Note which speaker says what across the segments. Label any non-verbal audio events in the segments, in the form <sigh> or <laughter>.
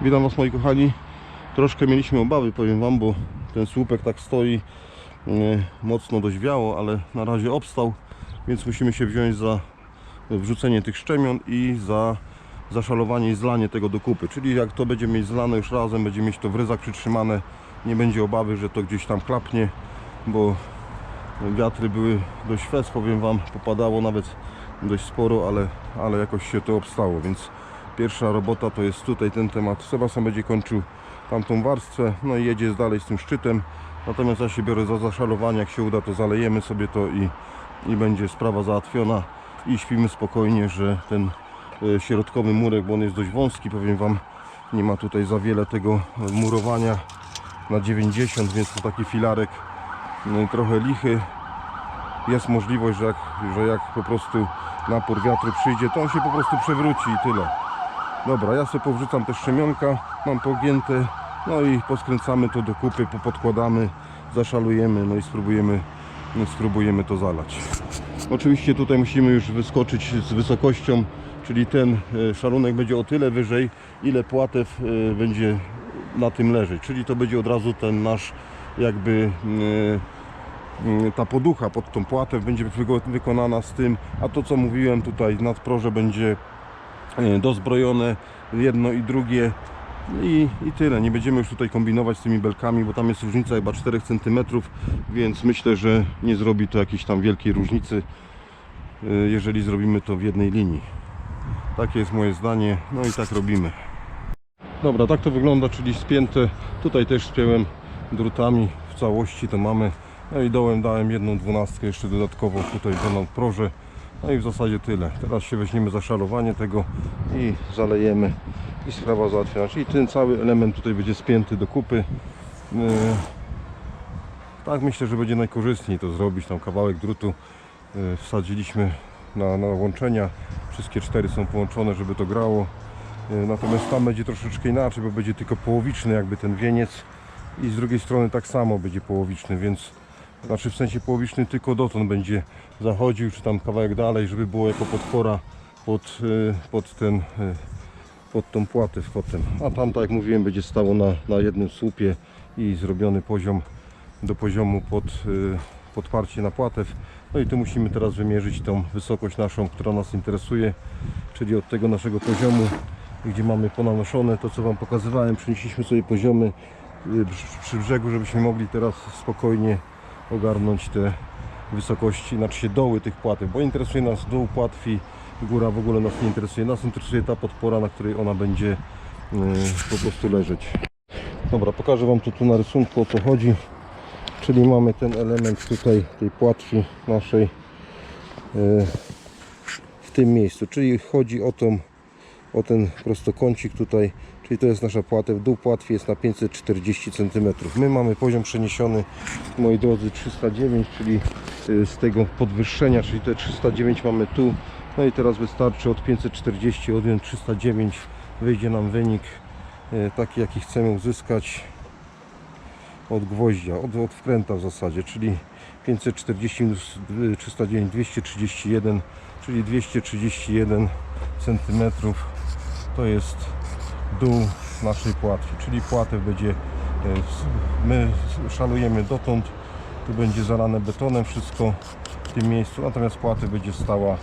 Speaker 1: Witam Was moi kochani. Troszkę mieliśmy obawy, powiem Wam, bo ten słupek tak stoi e, mocno dość wiało, ale na razie obstał, więc musimy się wziąć za wrzucenie tych szczemion i za zaszalowanie i zlanie tego do kupy. Czyli jak to będzie mieć zlane już razem, będzie mieć to w ryzach przytrzymane, nie będzie obawy, że to gdzieś tam klapnie, bo wiatry były dość fest, powiem Wam, popadało nawet dość sporo, ale, ale jakoś się to obstało, więc pierwsza robota to jest tutaj ten temat. Sebastian będzie kończył tamtą warstwę, no i jedzie dalej z tym szczytem. Natomiast ja się biorę za zaszalowanie, jak się uda to zalejemy sobie to i, i będzie sprawa załatwiona i śpimy spokojnie, że ten e, środkowy murek, bo on jest dość wąski, powiem Wam, nie ma tutaj za wiele tego murowania na 90, więc to taki filarek no, trochę lichy. Jest możliwość, że jak, że jak po prostu napór wiatru przyjdzie, to on się po prostu przewróci i tyle. Dobra, ja sobie powrzucam te szczemionka, mam pogięte, no i poskręcamy to do kupy, podkładamy, zaszalujemy, no i spróbujemy, no spróbujemy to zalać. Oczywiście tutaj musimy już wyskoczyć z wysokością, czyli ten e, szalunek będzie o tyle wyżej, ile płatew e, będzie na tym leżeć, czyli to będzie od razu ten nasz jakby e, ta poducha pod tą płatę będzie wykonana z tym, a to co mówiłem tutaj nadproże będzie dozbrojone jedno i drugie i, i tyle, nie będziemy już tutaj kombinować z tymi belkami, bo tam jest różnica chyba 4 cm, więc myślę, że nie zrobi to jakiejś tam wielkiej różnicy, e, jeżeli zrobimy to w jednej linii. Takie jest moje zdanie, no i tak robimy. Dobra, tak to wygląda, czyli spięte. Tutaj też spięłem drutami w całości, to mamy. No i dołem dałem jedną dwunastkę jeszcze dodatkowo tutaj do nadproże. No i w zasadzie tyle. Teraz się weźmiemy za szalowanie tego i zalejemy i sprawa załatwiona. Czyli ten cały element tutaj będzie spięty do kupy. Yy, Tak myślę, że będzie najkorzystniej to zrobić. Tam kawałek drutu yy, wsadziliśmy na, na łączenia. Wszystkie cztery są połączone, żeby to grało. Yy, Natomiast tam będzie troszeczkę inaczej, bo będzie tylko połowiczny jakby ten wieniec i z drugiej strony tak samo będzie połowiczny, więc znaczy w sensie połowiczny tylko dotąd będzie zachodził, czy tam kawałek dalej, żeby było jako podpora pod, yy, pod ten yy, pod tą płatę potem. A tam tak jak mówiłem będzie stało na, na jednym słupie i zrobiony poziom do poziomu pod yy, podparcie na płatew. No i tu musimy teraz wymierzyć tą wysokość naszą, która nas interesuje, czyli od tego naszego poziomu, gdzie mamy ponanoszone, to co Wam pokazywałem, przynieśliśmy sobie poziomy przy brzegu, żebyśmy mogli teraz spokojnie ogarnąć te wysokości, znaczy się doły tych płatew, bo interesuje nas dół płatwi, góra w ogóle nas nie interesuje, nas interesuje ta podpora, na której ona będzie yy, po prostu leżeć. Dobra, pokażę Wam tu, tu na rysunku o co chodzi. Czyli mamy ten element tutaj tej płatwi naszej yy, w tym miejscu. Czyli chodzi o tą o ten prostokącik tutaj, czyli to jest nasza płatew. Dół płatwi jest na 540 cm. My mamy poziom przeniesiony, moi drodzy, 309, czyli yy, z tego podwyższenia, czyli te 309 mamy tu. No i teraz wystarczy od 540 odjąć 309, wyjdzie nam wynik yy, taki, jaki chcemy uzyskać od gwoździa, od, od wkręta w zasadzie, czyli 540 minus 309, 231, czyli 231 cm to jest dół naszej płatwi, czyli płatew będzie, e, my szalujemy dotąd, tu będzie zalane betonem wszystko w tym miejscu, natomiast płatew będzie stała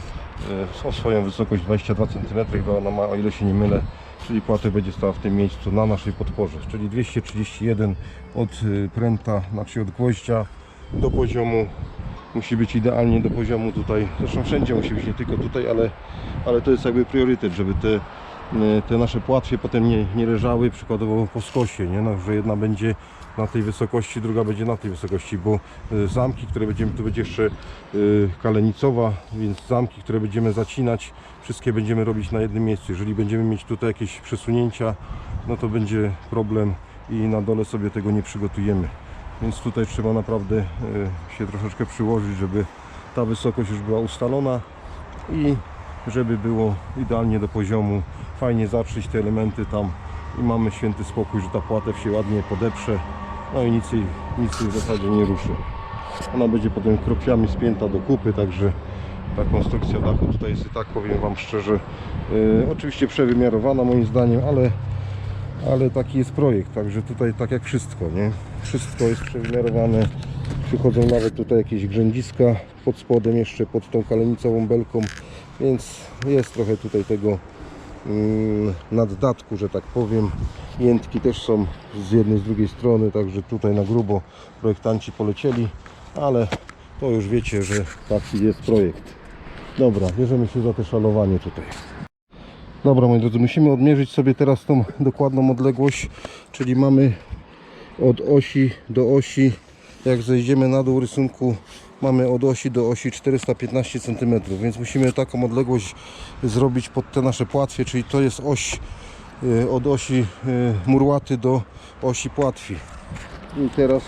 Speaker 1: e, o swoją wysokość 22 cm, chyba ona ma, o ile się nie mylę, czyli płatew będzie stała w tym miejscu na naszej podporze, czyli 231 od e, pręta, znaczy od gwoździa do poziomu musi być idealnie do poziomu tutaj, zresztą wszędzie musi być, nie tylko tutaj, ale, ale to jest jakby priorytet, żeby te, te nasze płatwie potem nie, nie leżały przykładowo po skosie, nie? No, że jedna będzie na tej wysokości, druga będzie na tej wysokości, bo e, zamki, które będziemy, tu będzie jeszcze e, kalenicowa, więc zamki, które będziemy zacinać, wszystkie będziemy robić na jednym miejscu. Jeżeli będziemy mieć tutaj jakieś przesunięcia, no to będzie problem i na dole sobie tego nie przygotujemy. Więc tutaj trzeba naprawdę się troszeczkę przyłożyć, żeby ta wysokość już była ustalona i żeby było idealnie do poziomu. Fajnie zatrzeć te elementy tam i mamy święty spokój, że ta płatew się ładnie podeprze. No i nic jej, nic jej w zasadzie nie ruszy. Ona będzie potem kropiami spięta do kupy, także ta konstrukcja dachu tutaj jest i tak powiem Wam szczerze, e, oczywiście przewymiarowana moim zdaniem, ale ale taki jest projekt, także tutaj tak jak wszystko, nie? Wszystko jest przewymiarowane. Przychodzą nawet tutaj jakieś grzędziska pod spodem jeszcze pod tą kalenicową belką, więc jest trochę tutaj tego mm, naddatku, że tak powiem. Jętki też są z jednej, z drugiej strony, także tutaj na grubo projektanci polecieli, ale to już wiecie, że taki jest projekt. Dobra, bierzemy się za te szalowanie tutaj. Dobra moi drodzy, musimy odmierzyć sobie teraz tą dokładną odległość, czyli mamy od osi do osi, jak zejdziemy na dół rysunku, mamy od osi do osi 415 cm, więc musimy taką odległość zrobić pod te nasze płatwie, czyli to jest oś y, od osi y, murłaty do osi płatwi. I teraz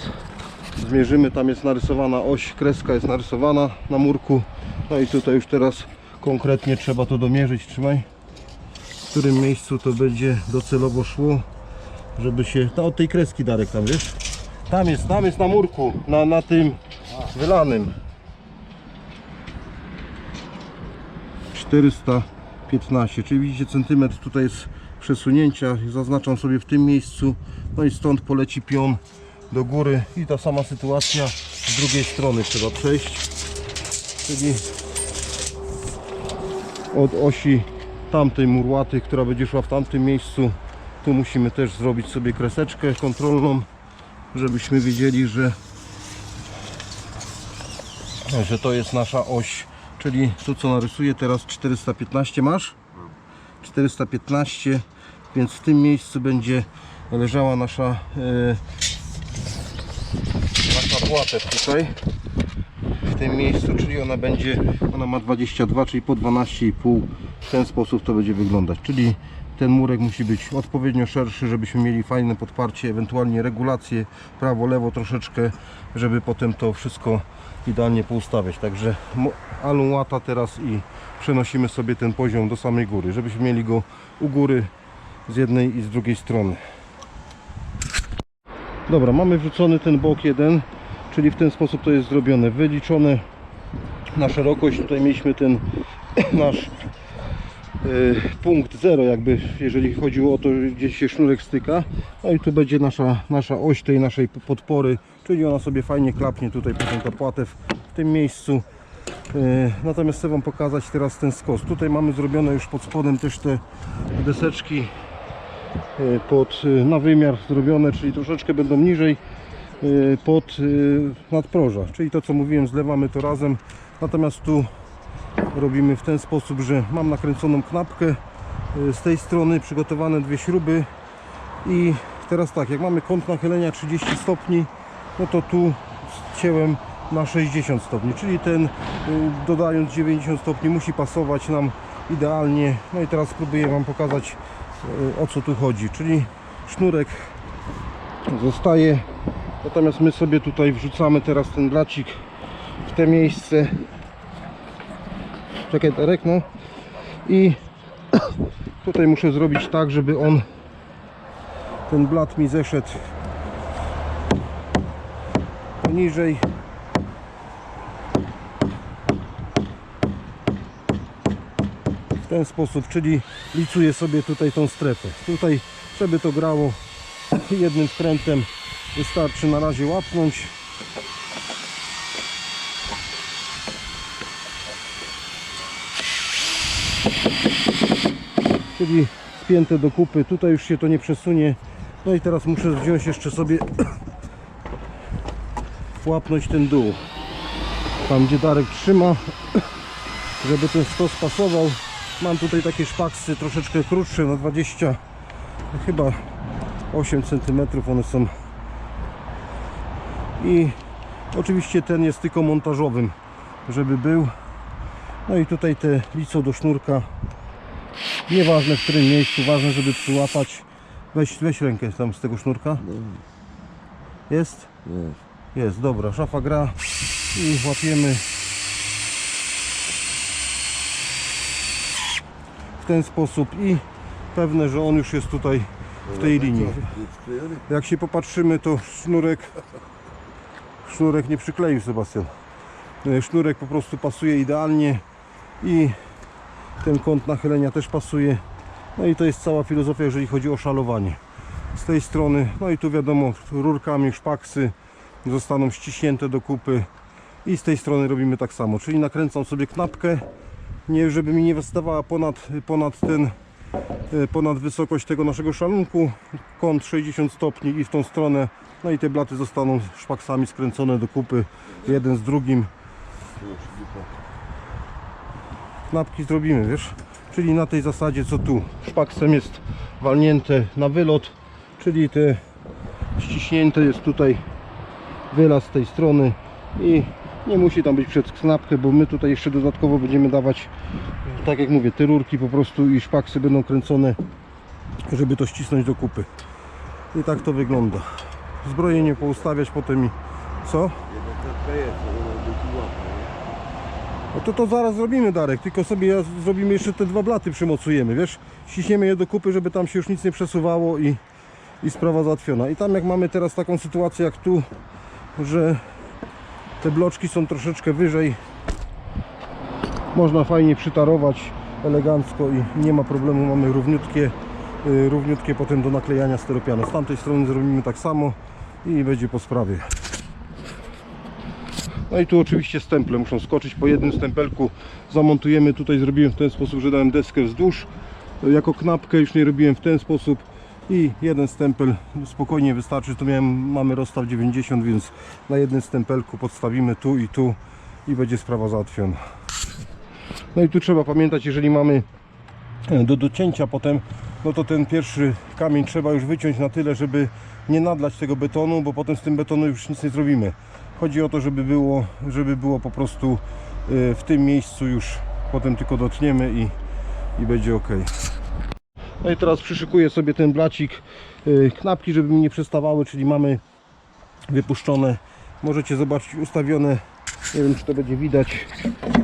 Speaker 1: zmierzymy, tam jest narysowana oś, kreska jest narysowana na murku, no i tutaj już teraz konkretnie trzeba to domierzyć, trzymaj w którym miejscu to będzie docelowo szło, żeby się. To od tej kreski Darek tam wiesz? Tam jest, tam jest na murku, na, na tym wylanym. 415, czyli widzicie centymetr tutaj jest przesunięcia, zaznaczam sobie w tym miejscu, no i stąd poleci pion do góry i ta sama sytuacja z drugiej strony trzeba przejść, czyli od osi tamtej murłaty, która będzie szła w tamtym miejscu. Tu musimy też zrobić sobie kreseczkę kontrolną, żebyśmy wiedzieli, że, że to jest nasza oś. Czyli tu co narysuję teraz 415 masz? 415, więc w tym miejscu będzie leżała nasza e, nasza płatew tutaj w tym miejscu, czyli ona będzie, ona ma 22, czyli po 12,5 w ten sposób to będzie wyglądać, czyli ten murek musi być odpowiednio szerszy, żebyśmy mieli fajne podparcie, ewentualnie regulacje prawo, lewo troszeczkę, żeby potem to wszystko idealnie poustawiać. Także alum łata teraz i przenosimy sobie ten poziom do samej góry, żebyśmy mieli go u góry z jednej i z drugiej strony. Dobra, mamy wrzucony ten bok jeden, czyli w ten sposób to jest zrobione. Wyliczone na szerokość, tutaj mieliśmy ten <clears throat> nasz punkt 0 jakby, jeżeli chodziło o to, gdzie się sznurek styka. No i tu będzie nasza, nasza oś tej naszej podpory, czyli ona sobie fajnie klapnie tutaj potem ta płatew w tym miejscu. Y, Natomiast chcę Wam pokazać teraz ten skos. Tutaj mamy zrobione już pod spodem też te deseczki y, pod, na wymiar zrobione, czyli troszeczkę będą niżej pod nadproża. Czyli to co mówiłem, zlewamy to razem. Natomiast tu robimy w ten sposób, że mam nakręconą knapkę y, z tej strony, przygotowane dwie śruby i teraz tak, jak mamy kąt nachylenia 30 stopni, no to tu cięłem na 60 stopni, czyli ten y, dodając 90 stopni musi pasować nam idealnie. No i teraz spróbuję Wam pokazać y, o co tu chodzi, czyli sznurek zostaje, natomiast my sobie tutaj wrzucamy teraz ten blacik w te miejsce czekaj Darek, no. I <coughs> tutaj muszę zrobić tak, żeby on ten blat mi zeszedł poniżej. W ten sposób, czyli licuję sobie tutaj tą strefę. Tutaj, żeby to grało <coughs> jednym wkrętem wystarczy na razie łapnąć czyli spięte do kupy. Tutaj już się to nie przesunie. No i teraz muszę wziąć jeszcze sobie <coughs> łapnąć ten dół. Tam gdzie Darek trzyma, <coughs> żeby ten stos pasował. Mam tutaj takie szpaksy troszeczkę krótsze, na 20 chyba 8 cm one są. I oczywiście ten jest tylko montażowym, żeby był. No i tutaj te lico do sznurka Nieważne w którym miejscu, ważne żeby przyłapać. Weź, weź rękę tam z tego sznurka. Jest? Jest, dobra. Szafa gra i łapiemy w ten sposób i pewne, że on już jest tutaj w tej linii. Jak się popatrzymy, to sznurek sznurek nie przykleił Sebastian. E, Sznurek po prostu pasuje idealnie i ten kąt nachylenia też pasuje. No i to jest cała filozofia, jeżeli chodzi o szalowanie. z tej strony. No i tu wiadomo, rurkami szpaksy zostaną ściśnięte do kupy. I z tej strony robimy tak samo, czyli nakręcam sobie knapkę, nie żeby mi nie wystawała ponad, ponad ten e, ponad wysokość tego naszego szalunku, kąt 60 stopni i w tą stronę, no i te blaty zostaną szpaksami skręcone do kupy, jeden z drugim. Knapki zrobimy, wiesz, czyli na tej zasadzie co tu, szpaksem jest walnięte na wylot, czyli te ściśnięte jest tutaj wylaz z tej strony i nie musi tam być przed knapkę, bo my tutaj jeszcze dodatkowo będziemy dawać, tak jak mówię, te rurki po prostu i szpaksy będą kręcone, żeby to ścisnąć do kupy. I tak to wygląda. Zbrojenie poustawiać potem i co? No to to zaraz zrobimy Darek, tylko sobie ja zrobimy jeszcze te dwa blaty przymocujemy, wiesz? Ściśniemy je do kupy, żeby tam się już nic nie przesuwało i, i sprawa załatwiona. I tam jak mamy teraz taką sytuację jak tu, że te bloczki są troszeczkę wyżej, można fajnie przytarować elegancko i nie ma problemu, mamy równiutkie, y, równiutkie potem do naklejania steropianu. Z tamtej strony zrobimy tak samo i będzie po sprawie. No i tu oczywiście stemple muszą skoczyć po jednym stempelku. Zamontujemy tutaj, zrobiłem w ten sposób, że dałem deskę wzdłuż. Jako knapkę już nie robiłem w ten sposób. I jeden stempel spokojnie wystarczy. Tu miałem, mamy rozstaw 90, więc na jednym stempelku podstawimy tu i tu i będzie sprawa załatwiona. No i tu trzeba pamiętać, jeżeli mamy e, do docięcia potem, no to ten pierwszy kamień trzeba już wyciąć na tyle, żeby nie nadlać tego betonu, bo potem z tym betonem już nic nie zrobimy. Chodzi o to, żeby było, żeby było po prostu e, w tym miejscu już potem tylko dotniemy i, i będzie ok. No i teraz przyszykuję sobie ten blacik e, knapki, żeby mi nie przestawały, czyli mamy wypuszczone, możecie zobaczyć ustawione, nie wiem czy to będzie widać,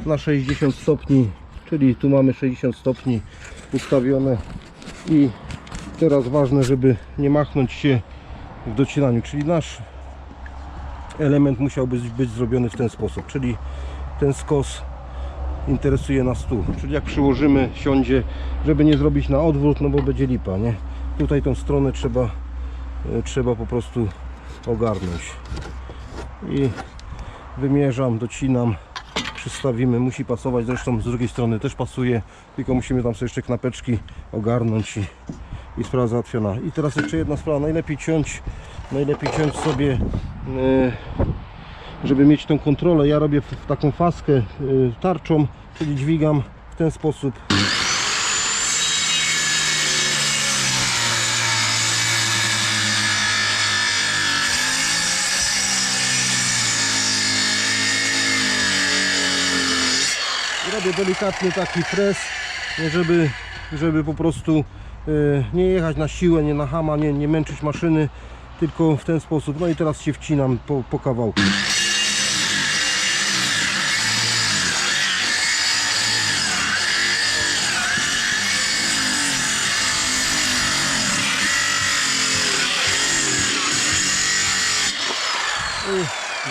Speaker 1: na 60 stopni, czyli tu mamy 60 stopni ustawione i teraz ważne, żeby nie machnąć się w docinaniu, czyli nasz element musiałby być zrobiony w ten sposób, czyli ten skos interesuje nas tu, czyli jak przyłożymy, siądzie, żeby nie zrobić na odwrót, no bo będzie lipa, nie? Tutaj tą stronę trzeba, e, trzeba po prostu ogarnąć i wymierzam, docinam, przystawimy, musi pasować, zresztą z drugiej strony też pasuje, tylko musimy tam sobie jeszcze knapeczki ogarnąć i, i sprawa załatwiona. I teraz jeszcze jedna sprawa, najlepiej ciąć, najlepiej ciąć sobie, e, żeby mieć tą kontrolę. Ja robię w, taką faskę e, tarczą, czyli dźwigam w ten sposób. Robię delikatny taki pres, żeby, żeby po prostu e, nie jechać na siłę, nie na hama, nie, nie męczyć maszyny, tylko w ten sposób. No i teraz się wcinam po, po kawałku.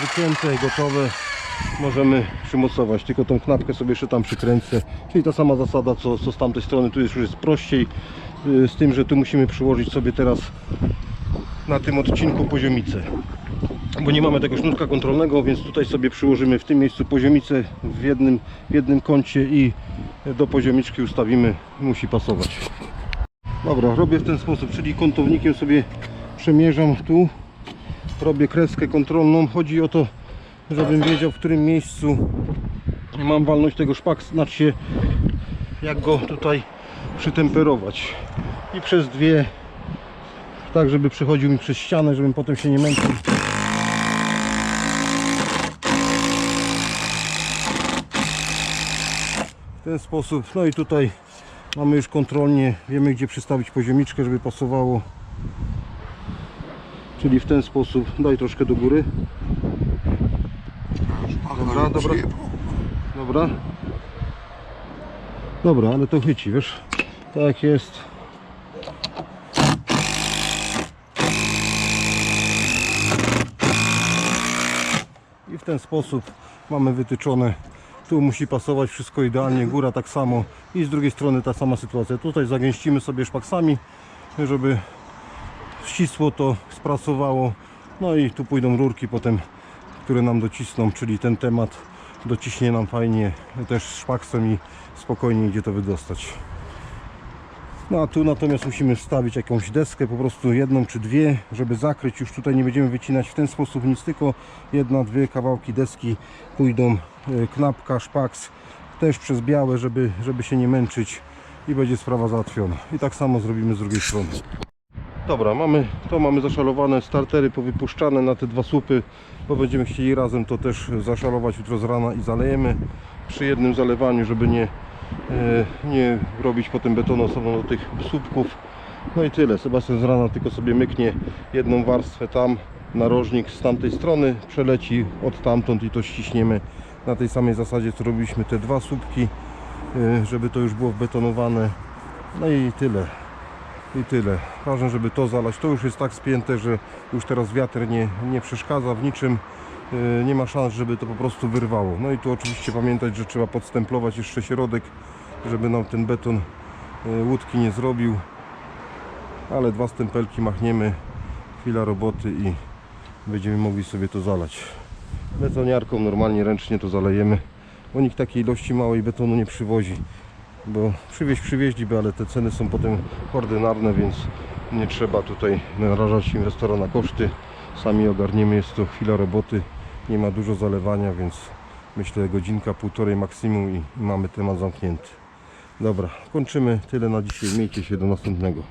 Speaker 1: Wycięte, gotowe. Możemy przymocować, tylko tą knapkę sobie jeszcze tam przykręcę. Czyli ta sama zasada co, co z tamtej strony, tu jest już jest prościej. y, Z tym, że tu musimy przyłożyć sobie teraz na tym odcinku poziomicę. Bo nie mamy tego sznutka kontrolnego, więc tutaj sobie przyłożymy w tym miejscu poziomicę w jednym, w jednym kącie i do poziomiczki ustawimy, musi pasować. Dobra, robię w ten sposób, czyli kątownikiem sobie przemierzam tu, robię kreskę kontrolną. Chodzi o to, żebym wiedział w którym miejscu mam walność tego szpak, znaczy jak go tutaj przytemperować. I przez dwie, tak żeby przechodził mi przez ścianę, żebym potem się nie męczył. W ten sposób, no i tutaj mamy już kontrolnie, wiemy gdzie przystawić poziomiczkę, żeby pasowało. Czyli w ten sposób, daj troszkę do góry. Dobra, dobra. Dobra. Dobra, ale to chyci, wiesz? Tak jest. W ten sposób mamy wytyczone. Tu musi pasować wszystko idealnie, góra tak samo i z drugiej strony ta sama sytuacja. Tutaj zagęścimy sobie szpaksami, żeby ścisło to sprasowało. No i tu pójdą rurki potem, które nam docisną, czyli ten temat dociśnie nam fajnie też szpaksem i spokojnie idzie to wydostać. No a tu natomiast musimy wstawić jakąś deskę, po prostu jedną czy dwie, żeby zakryć. Już tutaj nie będziemy wycinać w ten sposób nic, tylko jedna, dwie kawałki deski pójdą, e, knapka, szpaks, też przez białe, żeby, żeby się nie męczyć i będzie sprawa załatwiona. I tak samo zrobimy z drugiej strony. Dobra, mamy, to mamy zaszalowane startery powypuszczane na te dwa słupy, bo będziemy chcieli razem to też zaszalować jutro z rana i zalejemy przy jednym zalewaniu, żeby nie, nie robić potem betonu osobno do tych słupków. No i tyle. Sebastian z rana tylko sobie myknie jedną warstwę tam, narożnik z tamtej strony przeleci od tamtąd i to ściśniemy na tej samej zasadzie, co robiliśmy te dwa słupki, e, żeby to już było wbetonowane. No i tyle. I tyle. Ważne, żeby to zalać. To już jest tak spięte, że już teraz wiatr nie, nie przeszkadza w niczym. Yy, Nie ma szans, żeby to po prostu wyrwało. No i tu oczywiście pamiętać, że trzeba podstemplować jeszcze środek, żeby nam ten beton yy, łódki nie zrobił. Ale dwa stempelki machniemy, chwila roboty i będziemy mogli sobie to zalać. Betoniarką normalnie ręcznie to zalejemy, bo nikt takiej ilości małej betonu nie przywozi bo przywieźć przywieźliby, ale te ceny są potem ordynarne, więc nie trzeba tutaj narażać inwestora na koszty. Sami ogarniemy, jest to chwila roboty, nie ma dużo zalewania, więc myślę godzinka, półtorej maksimum i mamy temat zamknięty. Dobra, kończymy. Tyle na dzisiaj. Miejcie się do następnego.